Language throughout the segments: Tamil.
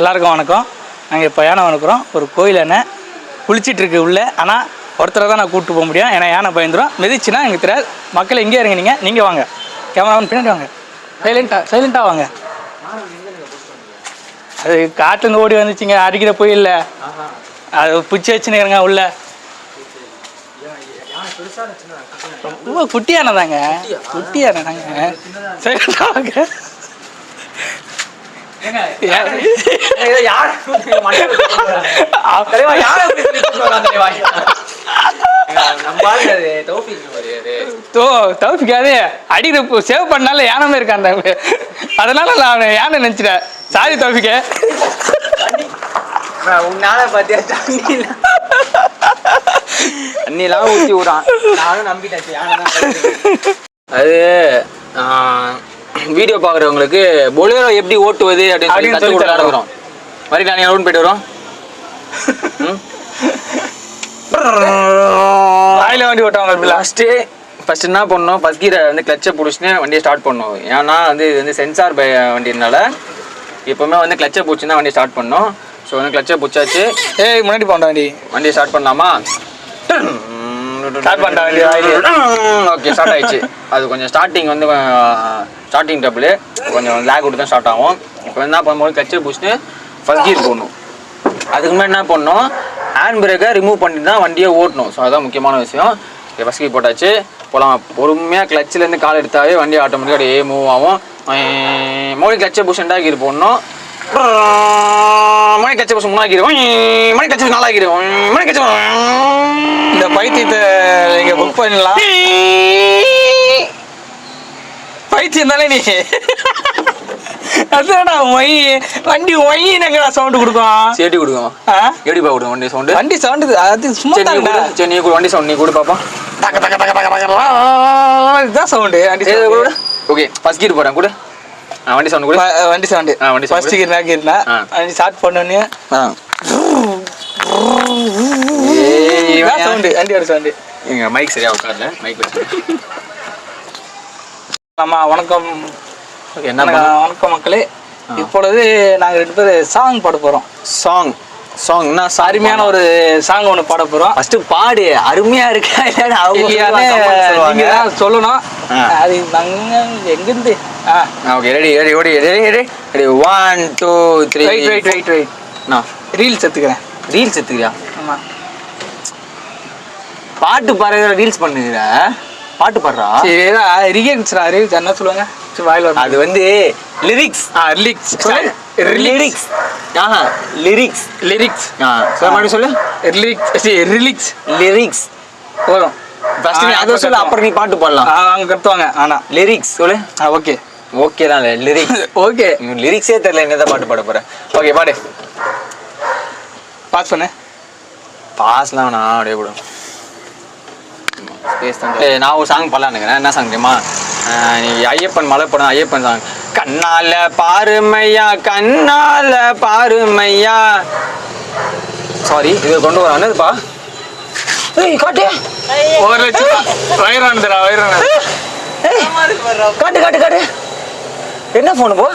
எல்லாருக்கும் வணக்கம். நாங்கள் இப்போ யானை வணக்கிறோம் ஒரு கோயில் யானை குளிச்சிட்ருக்கு உள்ளே. ஆனால் ஒருத்தரை தான் நான் கூப்பிட்டு போக முடியும். ஏன்னா யானை பயந்துடும் மிதிச்சுன்னா எங்கள் தெரியாது. மக்கள் எங்கேயே இருங்க நீங்கள் நீங்கள் வாங்க. கேமராமேன் பின்னாடி வாங்க. சைலண்ட்டாக சைலண்ட்டாக வாங்க. அது காட்டுலேருந்து ஓடி வந்துச்சுங்க. அடிக்கிற போய் இல்லை அது பிடிச்சி வச்சுன்னு உள்ள. ரொம்ப குட்டியானதாங்க குட்டியானதாங்க தாங்க சைலண்ட்டாக வாங்க. அடிக்கிற சேவ் பண்ணால யானமே இருக்கான் அதனால நான் யானை நினச்சிட்டேன். சாரி தவிக்க உன்னால பாத்தியா தண்ணியில? தண்ணியெல்லாம் ஊற்றி விடான் நானும் நம்பிட்டேன். அது வீடியோ பார்க்குறவங்களுக்கு பொலேரோ எப்படி ஓட்டுவது? அப்படின்னு சொல்லி. நடக்கிறோம் மாதிரி நான் எவ்வளோ போயிட்டு வரோம்? வாயில வண்டி ஓட்டுவாங்க ஃபஸ்ட்டு ஃபஸ்ட் என்ன பண்ணோம்? ஃபஸ்ட் கீரை வந்து கிளச்சை பிடிச்சின்னு வண்டியை ஸ்டார்ட் பண்ணோம். ஏன்னா வந்து இது வந்து சென்சார் பை வண்டினால எப்போவுமே வந்து கிளச்சை பிடிச்சி தான் வண்டியை ஸ்டார்ட் பண்ணோம். ஸோ வந்து கிளச்சை பிடிச்சாச்சு. ஏய் முன்னாடி போண்டா வண்டி. வண்டியை ஸ்டார்ட் பண்ணலாமா? Start பண்ணிட்டா. ஓகே ஸ்டார்ட் ஆயிடுச்சு. அது கொஞ்சம் ஸ்டார்டிங் வந்து ஸ்டார்டிங் டபுள் கொஞ்சம் லேக் விட்டு தான் ஸ்டார்ட் ஆகும். இப்போ என்ன பண்ணும்போது கச்சை பிடிச்சிட்டு ஃபஸ்ட் கீர் போடணும். அதுக்கு முன்னாடி என்ன பண்ணோம் ஹேண்ட் பிரேக்கை ரிமூவ் பண்ணிட்டு தான் வண்டியை ஓட்டணும். ஸோ அதுதான் முக்கியமான விஷயம். ஃபஸ்ட் கீர் போட்டாச்சு. போகலாம் பொறுமையாக கிளச்சிலேருந்து கால் எடுத்தாவே வண்டி ஆட்டோமேட்டிக்காக அப்படியே மூவ் ஆகும். மோடி கிளச்சை புஷ் ரெண்டாக கீர் போடணும். மணி கச்சை புஷ் மூணாக கீர் மணி கச்சை புஷ் நாலாக கீர் மணி கச்சை இந்த பைத்தியத்தை நீங்க புக் பண்ணலாம். பைத்தியம் தானே நீ? அதுதான்டா ஒய் வண்டி ஒய்னங்கடா சவுண்டு கொடுக்கும். சேட்டி கொடுங்க ஆ? எப்படிப்பா கொடுங்க வண்டி சவுண்டு வண்டி சவுண்டு அது சும்மா சரி நீ வண்டி சவுண்ட் நீ கொடு பாப்போம் டக டக டக டக. இதுதான் சவுண்டு வண்டி. கொடு ஓகே ஃபர்ஸ்ட் கீர் போறேன் கொடு. ஆ வண்டி சவுண்ட் கொடு. ப- வண்டி சவுண்டு ஆ, வண்டி. ஃபர்ஸ்ட் கீர்னா ஆ. வண்டி ஸ்டார்ட் பண்ணோன்னே. சவுண்டு வண்டியோட சவுண்டு மைக் சரியா உட்கார்ல? மைக் வச்சு ஆமா வணக்கம். என்ன வணக்கம் மக்களே. இப்பொழுது நாங்க ரெண்டு பேரும் சாங் பாட போறோம். சாங் சாங் என்ன அருமையான ஒரு சாங் ஒன்று பாட போறோம். ஃபர்ஸ்ட் பாடு அருமையா இருக்கா இல்லையா அவங்க தான் சொல்லணும். அது நாங்க எங்கிருந்து? ஆ. ஓகே ரெடி ரெடி ஓடி ready ready ready one two three wait wait wait wait நான் ரீல்ஸ் எடுத்துக்கிறேன். ரீல்ஸ் எடுத்துக்கிறியா? ஆமா. பாட்டு பாடுற ரீல்ஸ் பண்ணுகிற பாட்டு பாடுறா? சரி ரிகேட்ஸ்ரா ரீல்ஸ் என்ன சொல்லுவாங்க? சரி வாயில் வரும். அது வந்து லிரிக்ஸ் ஆ லிரிக்ஸ் லிரிக்ஸ் ஆஹா லிரிக்ஸ் லிரிக்ஸ் ஆ சொல்ல சொல்லு. லிரிக்ஸ் சரி ரிலிக்ஸ் லிரிக்ஸ் போதும். ஃபர்ஸ்ட் நீ ஆ, அதை சொல்லு அப்புறம் நீ பாட்டு பாடலாம். ஆ, அவங்க கத்துவாங்க. ஆனா. லிரிக்ஸ் சொல்லு. ஆ ஓகே. ஓகே தான் லிரிக்ஸ் ஓகே. லிரிக்ஸே தெரியல என்னதான் பாட்டு பாட போற ஓகே பாடு. பாஸ் பண்ணு. பாஸ்லாம் வேணாம் அப்படியே நான் ஒரு சாங் பாடலான்னு என்ன சாங் தெரியுமா? ஐயப்பன் மலை படம் ஐயப்பன் சாங் கண்ணால பாருமையா கண்ணால பாருமையா. சாரி இது கொண்டு வர என்னதுப்பா ஏய் காட்டு. ஒரு லட்சம் வயிறானதுடா வயிறானது காட்டு காட்டு காட்டு. என்ன ஃபோனு போ?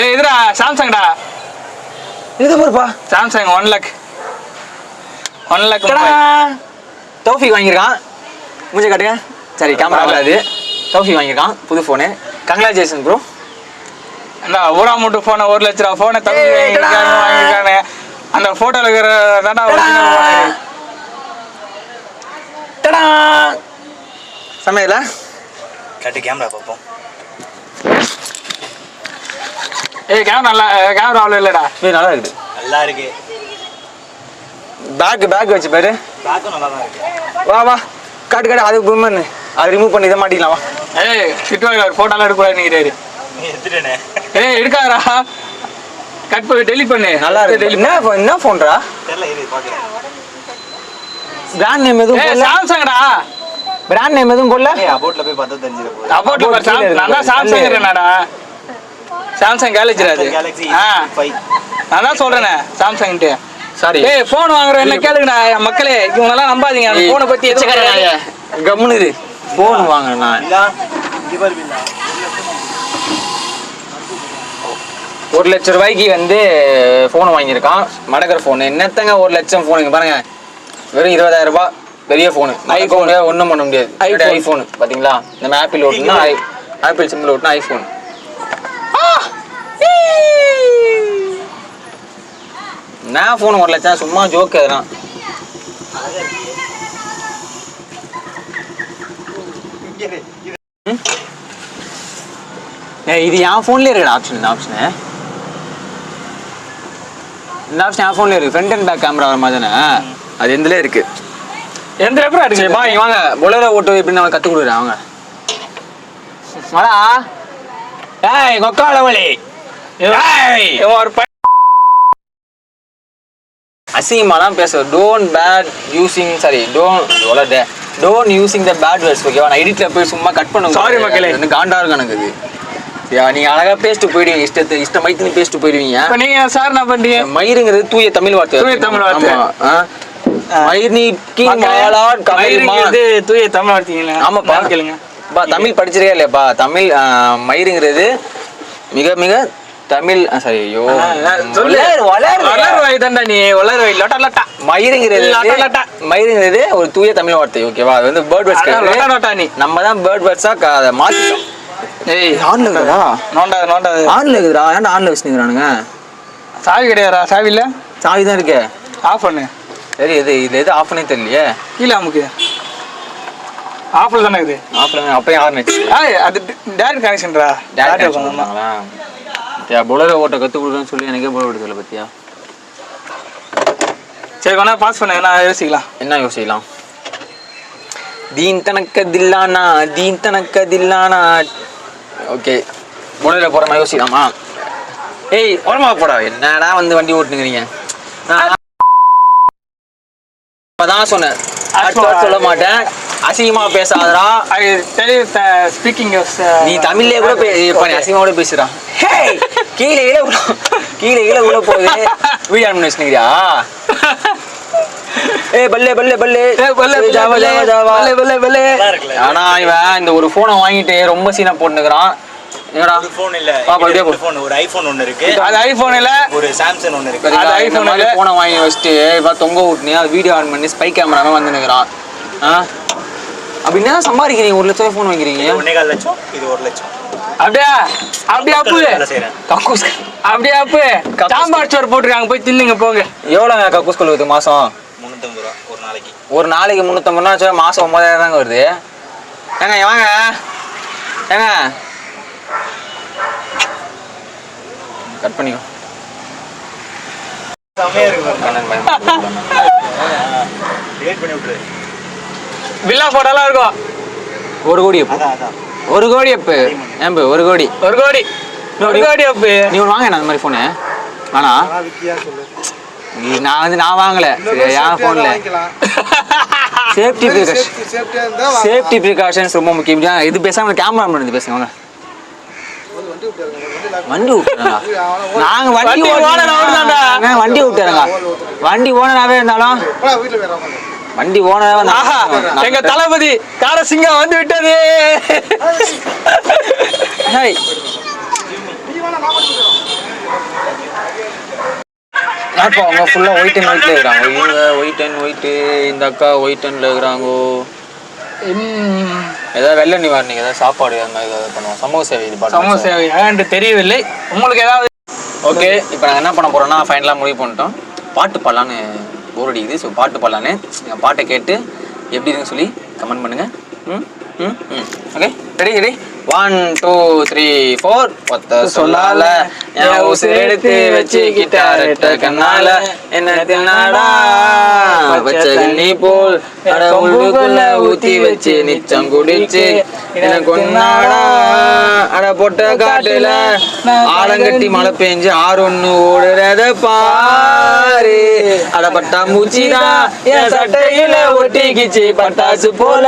ஏய் இதுடா சாம்சங்டா இது பாருப்பா Samsung one lakh one lakh Taufiq வாங்கியிருக்கான். மூஞ்ச காட்டுங்க. சரி கேமரா வராது. தௌஃபிக் வாங்கியிருக்கான் புது ஃபோனு கங்க்ராச்சுலேஷன் ப்ரோ என்ன ஊரா மூட்டு போன ஒரு லட்ச ரூபா போனை தமிழ் ஏய், டடா. வாங்கியிருக்காங்க அந்த போட்டோல இருக்கிற தாண்டா. டடா. சமையல? கட்டு கேமரா பார்ப்போம். ஏய் கேமரா நல்லா கேமரா அவ்வளோ இல்லைடா. நல்லா இருக்குது. நல்லா இருக்கு. பேக் பேக் வச்சு பாரு. பார்க்க நல்லா தான் இருக்கு. வா வா. காட்டு காட்டு. அது பண்ணு அது ரிமூவ் பண்ணி இதை மாட்டிக்கலாம் வா. ஏய் கிட்டுவாங்க ஒரு ஃபோட்டோலாம் எடுக்கூடாது நிற்கிறாரு நீ எடுத்துட்டேனே. ஏய் எடுக்காதடா. கட் பண்ணி டெலிட் பண்ணு. நல்லா இருக்கு. என்ன என்ன ஃபோன்ரா தெரியல இரு பார்க்குறேன் பிராண்ட் நேம் எதுவும் ஏய் சாம்சங்டா பிராண்ட் நேம் எதுவும் போடல? ஏய் அபோட்ல போய் பார்த்தா தெரிஞ்சிட போகுது. அபோட்ல பாரு சாம் நான் தான் சாம்சங் இருக்கேன்டா சாம்சங் கேலக்ஸிடா அது. கேலக்ஸி ஆ. நான் தான் சொல்றேனே சாம்சங்ட்டு சாரி ஏய் ஃபோன் வாங்குறோம் என்ன கேளுங்கடா மக்களே இவங்கெல்லாம் நம்பாதீங்க அந்த ஃபோனை பத்தி எதுவும். கம்முனு பாரு பில்லா ஒரு லட்ச ரூபாய்க்கு வந்து ஃபோன் வாங்கியிருக்கான். மடக்கிற ஃபோன் என்னத்தங்க ஒரு லட்சம் ஃபோனுங்க பாருங்க. வெறும் இருபதாயிரம் ரூபாய். பெரிய ஃபோனு ஐஃபோனு ஒன்றும் பண்ண முடியாது. ஐஃபோனு பார்த்தீங்களா நம்ம ஆப்பிள் ஓட்டுனா ஆப்பிள் சிம்பிள் ஓட்டுனா ஐஃபோன் நான் ஃபோன் ஒரு லட்சம்? சும்மா ஜோக்கு அதெல்லாம் இது என் ஃபோன்லேயே இருக்குடா ஆப்ஷன் இந்த ஆப்ஷனு இந்த ஆப்ஷன் என் ஃபோன்லேயே இருக்கு. ஃப்ரண்ட் அண்ட் பேக் கேமரா வர மாதிரி தானே? அது எந்தலே இருக்கு. எந்த இருக்கு வா இங்க வாங்க. பொலேரோ ஓட்டு எப்படின்னு நான் கற்றுக் கொடுக்குறேன். வாங்க. வாடா. ஏய் கொக்காளவழி ஏய் ஒரு அசிங்கமாலாம் பேச don't bad using sorry don't வளர்த don't using the bad words ஓகேவா நான் எடிட்ல போய் சும்மா கட் பண்ணுங்க. Sorry மக்களே. எனக்கு காண்டா இருக்கும் எனக்கு இது நீங்க அழகா பேசிட்டு போயிடுவீங்க. இஷ்டத்தை இஷ்ட மைத்துன்னு பேசிட்டு போயிடுவீங்க. நீங்க சார் என்ன பண்றீங்க? மயிருங்கிறது தூய தமிழ் வார்த்தை. தூய தமிழ் வார்த்தை. தூய தமிழ் வார்த்தைங்களா. ஆமாப்பா. கேளுங்க. பா தமிழ் படிச்சிருக்கே இல்லையாப்பா? தமிழ் மயிருங்கிறது மிக மிக தமிழ் சாரி ஐயோ. சொல்லு. வளர், வளர். வளர் வாய் தான்டா நீ வளர் வாய் லொட்டா லொட்டா. மயிருங்கிறது லொட்டா லொட்டா. மயிருங்கிறது ஒரு தூய தமிழ் வார்த்தை ஓகேவா அது வந்து பேர்ட் அதான் லொட்டா வேர்ட்ஸ் லொட்டா நீ. நம்ம தான் பேர்ட் வேர்ட்ஸா அதை மாத்திட்டோம். ஏய். ஆன்ல இருக்குதா? நோண்டாது நோண்டாது ஆன்ல இருக்குதுடா. ஏன்டா ஆன்ல வச்சுக்கிறானுங்க சாவி கிடையாதா சாவி இல்ல? சாவி தான் இருக்கே. ஆஃப் பண்ணு. சரி இது இது எது ஆஃப் பண்ணே தெரியலையே? கீழே அமுக்கு. ஆஃப்ல தானே இது ஆஃப்ல அப்பயும் ஏய் அது டைரக்ட் கனெக்ஷன்டா டைரக்ட் சொன்னாங்களா பத்தியா? புலர ஓட்ட கற்றுக் கொடுக்குறேன்னு சொல்லி எனக்கே போல விடுதல பத்தியா? சரி கொண்டா பாஸ் பண்ணு நான் யோசிக்கலாம்? என்ன யோசிக்கலாம்? தீன் தனக்க தில்லானா தீன் தனக்க தில்லானா ஓகே புலர போகிற மாதிரி யோசிக்கலாமா? ஏய் ஓரமா போடா. என்னடா வந்து வண்டி ஓட்டுனுங்கிறீங்க நான் அதான் சொன்னேன். அடுத்த சொல்ல மாட்டேன். அசிங்கமா பேசாதடா. ஸ்பீக்கிங் நீ தமிழ்லயே கூட அசிங்கமா கூட பேசுறான் கீழே கீழே உள்ள கீழே கீழே உள்ள போகுது. வீடியோ ஆன் பண்ணி வச்சுக்கிறியா ஏய் பல்லே பல்லே பல்லே. ஏய், ஜாவா ஜாவா ஜாவா. நல்லா இருக்குல்ல? ஆனா இவன் இந்த ஒரு போனை வாங்கிட்டு ரொம்ப சீனா போட்டுக்கிறான் என்னடா? ஒரு இல்ல. ஐபோன் ஒன்னு இருக்கு. அது ஐபோன் இல்ல. ஒரு சாம்சங் ஒன்னு இருக்கு. அது ஐபோன் இல்ல. போனை வாங்கி வச்சுட்டு இப்ப தொங்க விட்டுனே அது வீடியோ ஆன் பண்ணி ஸ்பை கேமராமே வந்து நிற்கிறான் ஆ அப்படி என்ன சம்பாதிக்கிறீங்க? ஒரு லட்சம் ஃபோன் வாங்கிறீங்க ஒன்னே கால் லட்சம் இது ஒரு லட்சம். அப்படியா? அப்படியே அப்பு? கக்கூஸ். அப்படியே அப்பு? சாம்பார் சோறு போட்டுருக்காங்க. போய் தின்னுங்க போங்க. எவ்வளோங்க கக்கூஸ் கொள்வது மாசம்? முந்நூத்தம்பது ரூபா ஒரு நாளைக்கு. ஒரு நாளைக்கு முந்நூற்றம்பது ரூபா மாதம் ஒன்பதாயிரம் தாங்க வருது. ஏங்க வாங்க. ஏங்க. கட் பண்ணிக்கோ. செம்மையா இருக்கு வில்லா போட்டாலாம் இருக்கும். ஒரு கோடி ஒரு கோடி எப்போ ஏம்பு ஒரு கோடி. ஒரு கோடி. ஒரு கோடி அப்பு. நீ ஒன்று வாங்க அந்த மாதிரி ஃபோனு ஆனா நான் வந்து நான் வாங்கல. என் ஃபோனில் சேஃப்டி ப்ரிகாஷன் சேஃப்டி ப்ரிகாஷன்ஸ் ரொம்ப முக்கியம். இது பேசாம கேமரா பண்ணி பேசுங்க வாங்க. வண்டி விட்டுறாங்க நாங்க வண்டி வண்டி ஓனர் வண்டி விட்டுறாங்க. வண்டி ஓனராகவே இருந்தாலும் வண்டி ஆஹா எங்க தளபதி காரசிங்கம் வந்து விட்டது. அப்போ அவங்க ஃபுல்லாக ஒயிட் அண்ட் ஒயிட்ல இருக்கிறாங்க? இவங்க ஒயிட் அண்ட் ஒயிட்டு இந்த அக்கா ஒயிட் அண்ட்ல இருக்கிறாங்க. ஏதாவது வெள்ள நிவாரணிக்கு ஏதாவது சாப்பாடு அந்த மாதிரி ஏதாவது பண்ணுவோம். சமூக சேவை இது சமூக சேவை என்று தெரியவில்லை. உங்களுக்கு ஏதாவது ஓகே இப்போ நாங்கள் என்ன பண்ண போறோம்னா ஃபைனலாக முடிவு பண்ணிட்டோம். பாட்டு பாடலான்னு போர் அடிக்குது. ஸோ பாட்டு பாடலான்னு எங்கள் பாட்டை கேட்டு எப்படி இருக்குன்னு சொல்லி கமெண்ட் பண்ணுங்கள் ம் ம் ம். Okay ready ready one two three four ஒத்த சொல்லால என் ஊசு எடுத்து வச்சு கிட்டாரிட்ட கண்ணால. என்ன தின்னாடா வச்ச நீ போல் அட உள்ளுக்குள்ள ஊத்தி வச்சு நிச்சம் குடிச்சு. என்ன ஒன்னாடா அட பொட்ட காட்டுல ஆலங்கட்டி மழை பெஞ்சு ஆறு ஒண்ணு ஓடுறத பாரு. அட பட்டா மூச்சிடா என் சட்டையில ஒட்டிக்கிச்சு. பட்டாசு போல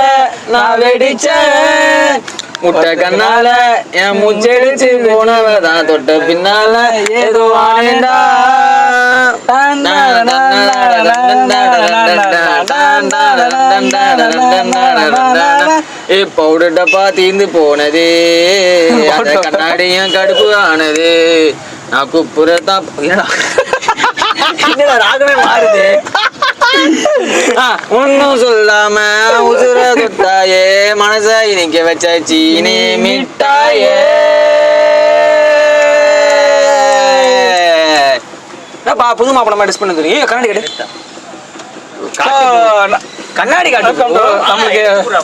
நான் வெடிச்சேன். முட்டை கண்ணால என் மூச்செடிச்சு போனவ தான் தொட்ட பின்னால ஏதோ ஆனேண்டா பவுடர் டப்பா தீந்து போனது அந்த கண்ணாடியும் கடுப்பு ஆனது நான் என்னடா ராகமே மாறுது ஆ, ஒண்ணும் சொல்லாம உசுர தொட்டாயே மனச இனிக்க வச்ச சீனி மிட்டாயே புது மாப்பிளமா டிஸ் பண்ண தெரியும் கண்ணாடி கேட்டு கண்ணாடி காட்டு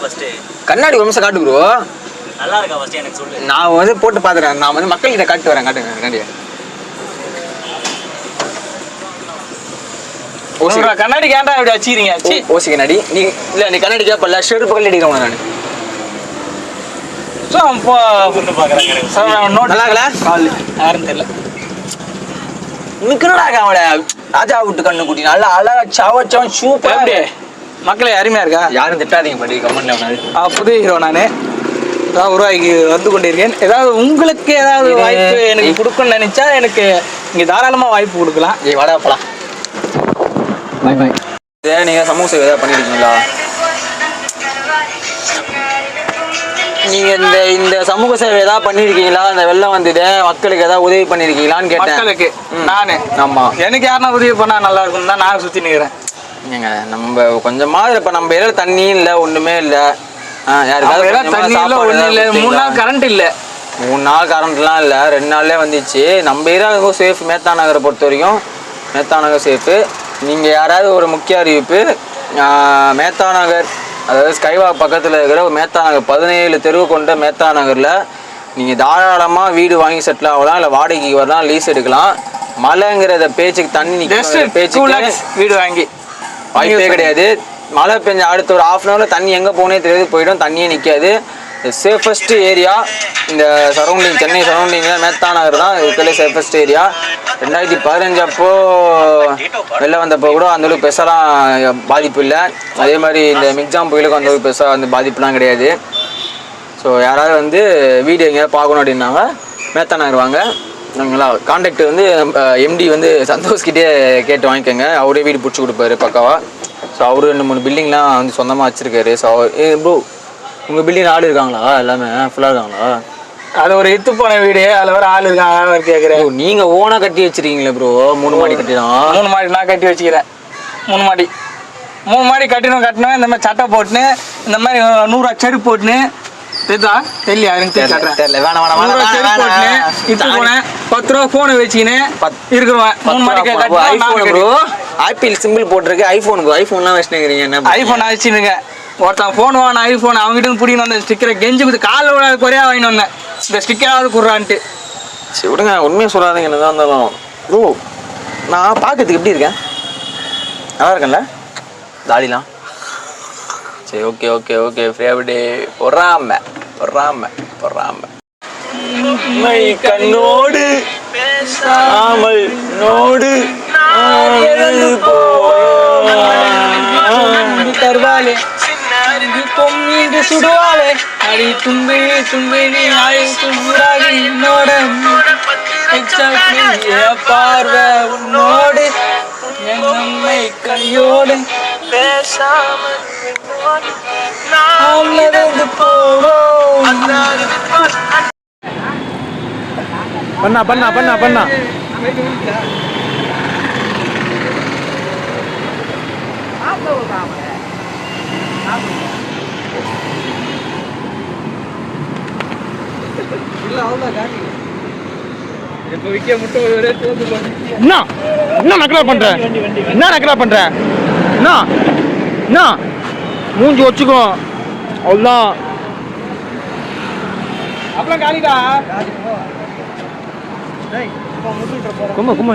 ஃபர்ஸ்ட் கண்ணாடி ஒரு நிமிஷம் காட்டு ப்ரோ நல்லா இருக்கா ஃபர்ஸ்ட் எனக்கு சொல்லு நான் வந்து போட்டு பாத்துறேன் நான் வந்து மக்கள்கிட்ட காட்டு வரேன் காட்டுங்க கண்ணாடியை ஓசி உங்க கண்ணாடி கேண்டா இப்படி வச்சிக்கிறீங்க ஓசி கண்ணாடி. நீ இல்ல நீ கண்ணாடி கேப்பல ஷர்ட் பக்கத்துல அடிக்கிறவன் நான் ஸோ நோட் நல்லா இருக்கல கால் யாரும் தெரியல. நிக்கிறடா அவள ராஜா விட்டு கண்ணு குட்டி நல்லா அழகா சவச்சவன் சூப்பரா எப்படி? மக்களே அருமையா இருக்கா? யாரும் திட்டாதீங்க படி கமெண்ட்ல புது ஹீரோ நானு. அதான் உருவாகி வந்து கொண்டிருக்கேன். ஏதாவது உங்களுக்கு ஏதாவது வாய்ப்பு எனக்கு கொடுக்கணும்னு நினைச்சா எனக்கு இங்க தாராளமா வாய்ப்பு கொடுக்கலாம். வாடா போலாம். பாய் பாய் இதே நீங்க சமூக சேவை ஏதாவது பண்ணிருக்கீங்களா? நீங்க இந்த இந்த சமூக சேவை ஏதாவது பண்ணிருக்கீங்களா? இந்த வெள்ளம் வந்தது மக்களுக்கு ஏதாவது உதவி பண்ணிருக்கீங்களான்னு கேட்டேன். மக்களுக்கு. நானு. ஆமா. எனக்கு யாருன்னா உதவி பண்ணா நல்லா இருக்கும் தான் நான் சுத்தி நிக்கிறேன். ஏங்க நம்ம கொஞ்சமாவது இப்ப நம்ம ஏரியால தண்ணியும் இல்ல ஒண்ணுமே இல்ல. ஆ, யாருக்காவது தண்ணி இல்ல இல்ல மூணு நாள்? கரண்ட் இல்ல. மூணு நாள் கரண்ட்லாம் இல்லை ரெண்டு நாள்லேயே வந்துச்சு. நம்ம ஏரியா சேஃப் மேத்தா நகரை பொறுத்த வரைக்கும் மேத்தா நகர் சேஃபு. நீங்கள் யாராவது ஒரு முக்கிய அறிவிப்பு மேத்தா நகர் அதாவது ஸ்கைவா பக்கத்தில் இருக்கிற ஒரு மேத்தா நகர் பதினேழு தெருவு கொண்ட மேத்தா நகரில் நீங்கள் தாராளமாக வீடு வாங்கி செட்டில் ஆகலாம் இல்லை வாடகைக்கு வரலாம் லீஸ் எடுக்கலாம். மழைங்கிறத பேச்சுக்கு தண்ணி லேக்ஸ் வீடு வாங்கி. வாய்ப்பே கிடையாது. மழை பெஞ்ச அடுத்த ஒரு ஹாஃப் அன் ஹவரில் தண்ணி எங்கே போனே தெரியாது போயிடும் தண்ணியே நிற்காது சேஃபஸ்ட் ஏரியா இந்த சரௌண்டிங் சென்னை சரௌண்டிங்கில் மேத்தா நகர் தான் இருக்கிற சேஃபஸ்ட் ஏரியா ரெண்டாயிரத்தி பதினஞ்சு அப்போ வெளில வந்தப்போ கூட அந்தளவுக்கு பெருசாலாம் பாதிப்பு இல்லை. அதே மாதிரி இந்த மிக்ஜாம் புயலுக்கும் அந்தளவுக்கு பெருசாக அந்த பாதிப்புலாம் கிடையாது. ஸோ யாராவது வந்து வீடு எங்கேயாவது பார்க்கணும் அப்படின்னாங்க மேத்தா நகர் வாங்க. நாங்களா கான்டாக்ட் வந்து எம்டி வந்து சந்தோஷ்கிட்டே கேட்டு வாங்கிக்கோங்க. அவரே வீடு பிடிச்சி கொடுப்பாரு பக்காவாக ஸோ அவரு ரெண்டு மூணு பில்டிங்லாம் வந்து சொந்தமாக வச்சுருக்காரு. ஸோ ப்ரோ உங்கள் பில்டிங் ஆள் இருக்காங்களா? எல்லாமே? ஃபுல்லாக இருக்காங்களா? அது ஒரு இத்து போன வீடு. அதுல வர ஆள் இருக்காங்க அவர் ப்ரோ நீங்கள் ஓனாக கட்டி வச்சிருக்கீங்களே ப்ரோ? மூணு மாடி கட்டிடம் மூணு மாடி நான் கட்டி வச்சுக்கிறேன். மூணு மாடி. மூணு மாடி கட்டணும் கட்டணும் இந்த மாதிரி சட்டை போட்டுன்னு இந்த மாதிரி நூறுரூவா செருப்பு போட்டுன்னு தெரியுதா? தெரியல தெரியல. வேணாம், வேணாம், வேணாம், வேணாம். இட்டு போனேன் பத்து ரூபா ஃபோனை வச்சுக்கின்னு இருக்கிறவன் மூணு மாடி ஐஃபோன் ப்ரோ ஆப்பிள் சிம்பிள் போட்டிருக்கு. ஐஃபோன் ப்ரோ ஐஃபோன்லாம் வச்சுருக்கிறீங்க என்ன ஐஃபோன் வச்சுருங்க ஒருத்தன் ஃபோன் வாங்க ஐஃபோன் அவங்ககிட்ட இருந்து பிடிக்கணும் வந்த ஸ்டிக்கரை கெஞ்சி கொடுத்து காலில் விட குறையா வாங்கிட்டு வந்தேன். இந்த ஸ்டிக்கராவது குடுறான்ட்டு. சரி விடுங்க உண்மையை சொல்லாதீங்க என்னதான் இருந்தாலும். ப்ரோ நான் பார்க்கறதுக்கு எப்படி இருக்கேன்? நல்லா இருக்கேன்ல? தாடிலாம் சரி ஓகே ஓகே ஓகே ஃபேவரே பொறாம பொறாம பொறாம. மை கண்ணோடு பேசாமல் நோடு தருவாளே. சுடுவாளே. அடி தும்பி தும்பி நீ ஆய் தும்புறாகி என்னோட பார்வை உன்னோடு. என் நம்மை கையோடு. நாம் நடந்து போவோம். பண்ணா பண்ணா பண்ணா பண்ணா. என்ன என்ன நக்கலா பண்ற? என்ன நக்கலா பண்ற? என்ன என்ன மூஞ்சி வச்சுக்கோ. அவ்வளோதான் அப்புறம் காலிடா. கும்ப கும்ப